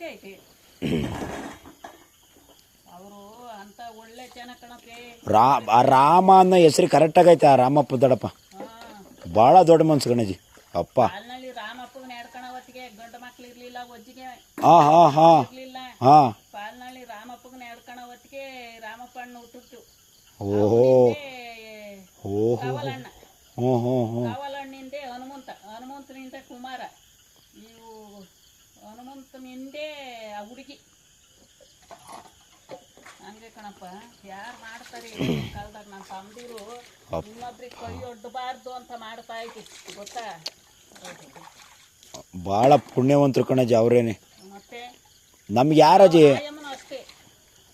ಕೊಡ್ಸಿ ಐತಿ. ಅವರು ಅಂತ ಒಳ್ಳೆ ಜನ ರಾ ಆ ರಾಮ ಅನ್ನೋ ಹೆಸರು ಕರೆಕ್ಟಾಗೈತೆ ಆ ರಾಮಪ್ಪ ದೊಡ್ಡಪ್ಪ. ಬಾಳ ಭಾಳ ದೊಡ್ಡ ಮನ್ಸು ಗಣಜಿ ಅಪ್ಪ. ಕಾಲ್ನಲ್ಲಿ ರಾಮಪ್ಪನ ಎಡ್ಕಣ ಹೊತ್ತಿಗೆ ಗಂಡು ಮಕ್ಳು ಇರ್ಲಿಲ್ಲ ಒಜ್ಜಿಗೆ ಹಾಂ ಹಾಂ ಹಾಂ. ಇರ್ಲಿಲ್ಲ. ಹಾಂ. ಪಾಲ್ನಳ್ಳಿ ರಾಮಪ್ಪನ ಎಡ್ಕಣ ಹೊತ್ತಿಗೆ ರಾಮಪ್ಪ ಅಣ್ಣ ಹುಟ್ಟಿತ್ತು ಓಹೋ. ಓಹೋ. ಕಾವಲಣ್ಣ. ಹ್ಞೂ ಹ್ಞೂ ಹ್ಞೂ ಕಾವಲಣ್ಣಿಂದೆ ಹನುಮಂತ ಹನುಮಂತನಿಂದ ಕುಮಾರ. ಇವು ಹನುಮಂತನಿಂದೆ ಆ ಹುಡುಗಿ. ಹಂಗೆ ಕಣಪ್ಪ ಯಾರು ಮಾಡ್ತಾರೆ ಕಾಲದಾಗ ನಮ್ಮ ತಮ್ಮದಿರು ಇನ್ನೊಬ್ರಿಗೆ ಕೈ ಒಡ್ಡಬಾರ್ದು ಅಂತ ಮಾಡ್ತಾ ಐತಿ ಗೊತ್ತಾ? ಭಾಳ ಪುಣ್ಯವಂತರು ಕಣಜಿ ಅವರೇನೆ. ನಮ್ಗೆ ಯಾರಜಿ ಅಜಿ?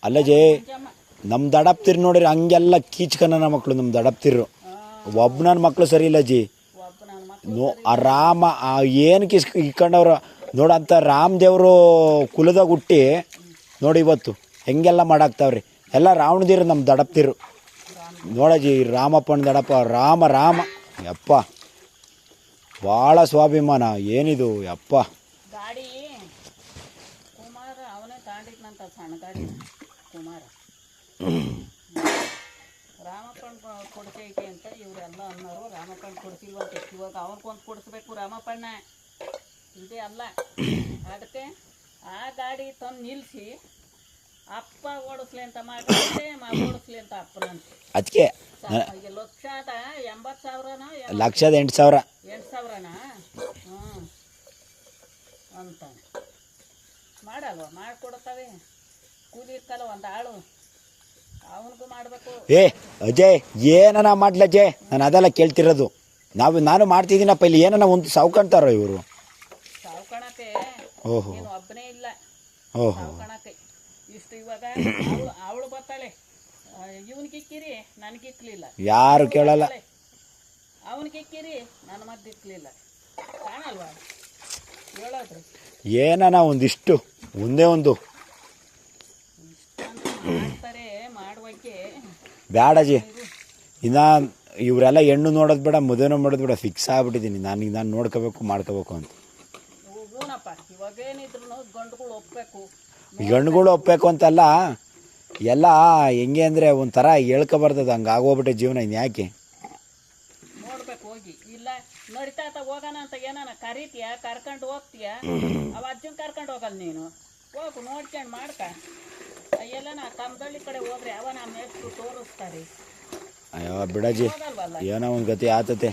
ಅಲ್ಲ ಅಲ್ಲಜಿ ನಿಜಮ್ಮ. ನಮ್ಮ ದಡಪ್ತಿರು ನೋಡಿರಿ ಹಂಗೆಲ್ಲ ಕೀಚ್ಕನ ಮಕ್ಕಳು ನಮ್ಮ ದಡಪ್ತಿರು ಒಬ್ಬ ನನ್ನ ಮಕ್ಕಳು ಸರಿ ಇಲ್ಲ ಜಿ ನೋ ಆ ರಾಮ ಆ ಏನು ಕಿಸ್ ಇಕ್ಕೊಂಡವ್ರು ನೋಡಂತ ರಾಮದೇವರು ಕುಲದಾಗ ಹುಟ್ಟಿ ನೋಡಿ ಇವತ್ತು ಹೆಂಗೆಲ್ಲ ಮಾಡಾಕ್ತಾವ್ರಿ. ಎಲ್ಲ ರಾವಣದಿರು ನಮ್ಮ ದಡಪ್ತಿರು. ನೋಡಜಿ ರಾಮಪ್ಪನ ದಡಪ್ಪ, ರಾಮ ರಾಮ. ಯಪ್ಪ. ಭಾಳ ಸ್ವಾಭಿಮಾನ. ಏನಿದು? ಯಪ್ಪ. ರಾಮಪ್ಪನ್ ಕೊಡ್ತೈತೆ ಅಂತ ಇವರೆಲ್ಲ ಅನ್ನೋರು. ರಾಮಪ್ಪನ್ ಕೊಡ್ತಿಲ್ವಾ ಇವಾಗ ಅವ್ರಿಗೊಂದು ಕೊಡಿಸ್ಬೇಕು ರಾಮಪ್ಪಣ್ಣ ಇದೇ ಅಲ್ಲ. ಅದಕ್ಕೆ ಆ ಗಾಡಿ ತಂದು ನಿಲ್ಲಿಸಿ ಅಪ್ಪ ಓಡಿಸ್ಲಿ ಅಂತ ಮಾಡಿದ್ರೆ ಮಾ ಓಡಿಸ್ಲಿ ಅಂತ ಅಪ್ಪನಂತೆ ಅದಕ್ಕೆ ಈಗ ಲಕ್ಷದ ಎಂಬತ್ತು ಸಾವಿರನ ಲಕ್ಷದ ಎಂಟು ಸಾವಿರ. ಎಂಟು ಸಾವಿರನಾ? ಹ್ಞೂ ಅಂತಾನೆ ಮಾಡಲ್ವ? ಮಾಡಿಕೊಡ್ತವೆ. ಕೂಲಿ ಇರ್ತಲ್ಲ ಒಂದು ಆಳು. ಅವನಿಗೂ ಮಾಡಬೇಕು. ಏ ಅಜಯ್ ಏನನ ಮಾಡ್ಲಜ್ಜೆ ನಾನು ಅದೆಲ್ಲ ಕೇಳ್ತಿರೋದು. ನಾವು ನಾನು ಮಾಡ್ತಿದ್ದೀನಪ್ಪ ಇಲ್ಲಿ ಏನನ ಒಂದು ಸಾವ್ಕೊಂತಾರೋ ಇವರು? ಸಾವ್ಕಣಕ್ಕೆ ಓಹೋ. ನೀನು ಒಬ್ಬನೇ ಇಲ್ಲ. ಓಹೋ. ಸಾವ್ಕಣಕ್ಕೆ ಇಷ್ಟು ಇವಾಗ ಅವಳು ಬರ್ತಾಳೆ. ಇವನಿಗೆ ಕಿಕ್ಕಿರಿ ನನಗೆ ಇಕ್ಲಿಲ್ಲ ಯಾರು ಕೇಳಲ್ಲ. ಅವನಿಗೆ ಕಿಕ್ಕಿರಿ ನನ್ನ ಮದ್ದು ಇಕ್ಲಿಲ್ಲ. ಕಾಣಲ್ವಾ? ಹೇಳೋದು. ಏನನ ಒಂದಿಷ್ಟು? ಒಂದೇ ಒಂದು. ಅಂತ ಮಾಡ್ತಾರೆ ಮಾಡುವಕ್ಕೆ ಬ್ಯಾಡಜಿ ಇನ್ನ ಇವರೆಲ್ಲ ಹೆಣ್ಣು ನೋಡೋದು ಬೇಡ ಮದುವೆನೂ ಮಾಡೋದು ಬೇಡ ಫಿಕ್ಸ್ ಆಗ್ಬಿಟ್ಟಿದ್ದೀನಿ ನನಗೆ ನಾನು ನೋಡ್ಕೋಬೇಕು ಮಾಡ್ಕೋಬೇಕು ಅಂತ. ಹೂನಪ್ಪ ಇವಾಗೇನಿದ್ರು ಗಂಡುಗಳು ಒಪ್ಪಬೇಕು ಗಂಡುಗಳು ಒಪ್ಪಬೇಕು ಅಂತಲ್ಲ ಎಲ್ಲ ಹೆಂಗೆ ಅಂದರೆ ಒಂಥರ ಹೇಳ್ಕೊಬಾರ್ದದ ಹಂಗೆ ಆಗೋಗ್ಬಿಟ್ಟೆ ಜೀವನ ಇನ್ನು ಯಾಕೆ? ನೋಡ್ಬೇಕು ಹೋಗಿ. ಇಲ್ಲ ನಡಿತಾತ ಹೋಗೋಣ ಅಂತ ಏನಾನ ಕರೀತೀಯ? ಕರ್ಕೊಂಡು ಹೋಗ್ತೀಯ? ಅವ ಅಜ್ಜನ್ ಕರ್ಕೊಂಡು ಹೋಗಲ್ಲ ನೀನು. ಹೋಗು ನೋಡ್ಕೊಂಡು ಮಾಡ್ಕ. ಎಲ್ಲನ ಕಮ್ದಳ್ಳಿ ಕಡೆ ಹೋಗ್ರಿ ಅವ ನಮ್ಮ ಎಷ್ಟು ತೋರಿಸ್ತಾರೆ. ಅಯ್ಯೋ ಬಿಡಜಿ ಏನೋ ಒಂದು ಗತಿ ಆತತೆ.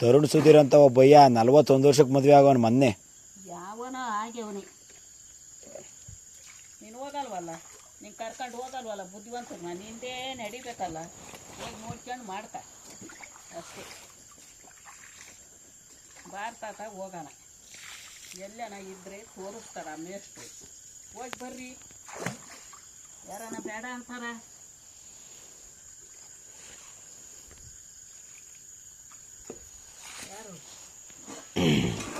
ತರುಣ್ ಸುಧೀರ್ ಅಂತ ಒಬ್ಬ ಭಯ್ಯ ನಲ್ವತ್ತೊಂದು ವರ್ಷಕ್ಕೆ ಮದುವೆ ಆಗೋನು ಮೊನ್ನೆ. ಯಾವನ ಆಗ್ಯವನಿ ನೀನು ಹೋಗಲ್ವಲ್ಲ? ನೀನು ಕರ್ಕೊಂಡು ಹೋಗಲ್ವಲ್ಲ? ಬುದ್ಧಿವಂತ ನಿಂದೇ ನಡಿಬೇಕಲ್ಲ? ಹೋಗಿ ನೋಡ್ಕೊಂಡು ಮಾಡ್ತಾ ಅಷ್ಟೇ. ಭಾರತ ಹೋಗೋಣ. ಎಲ್ಲನ ಇದ್ರೆ ತೋರಿಸ್ತಾರ, ಮೇಷ್ಟ್ರು. ಹೋಗಿ ಬರ್ರಿ. ಯಾರನ್ನ ಬೇಡ ಅಂತಾರ? ಯಾರು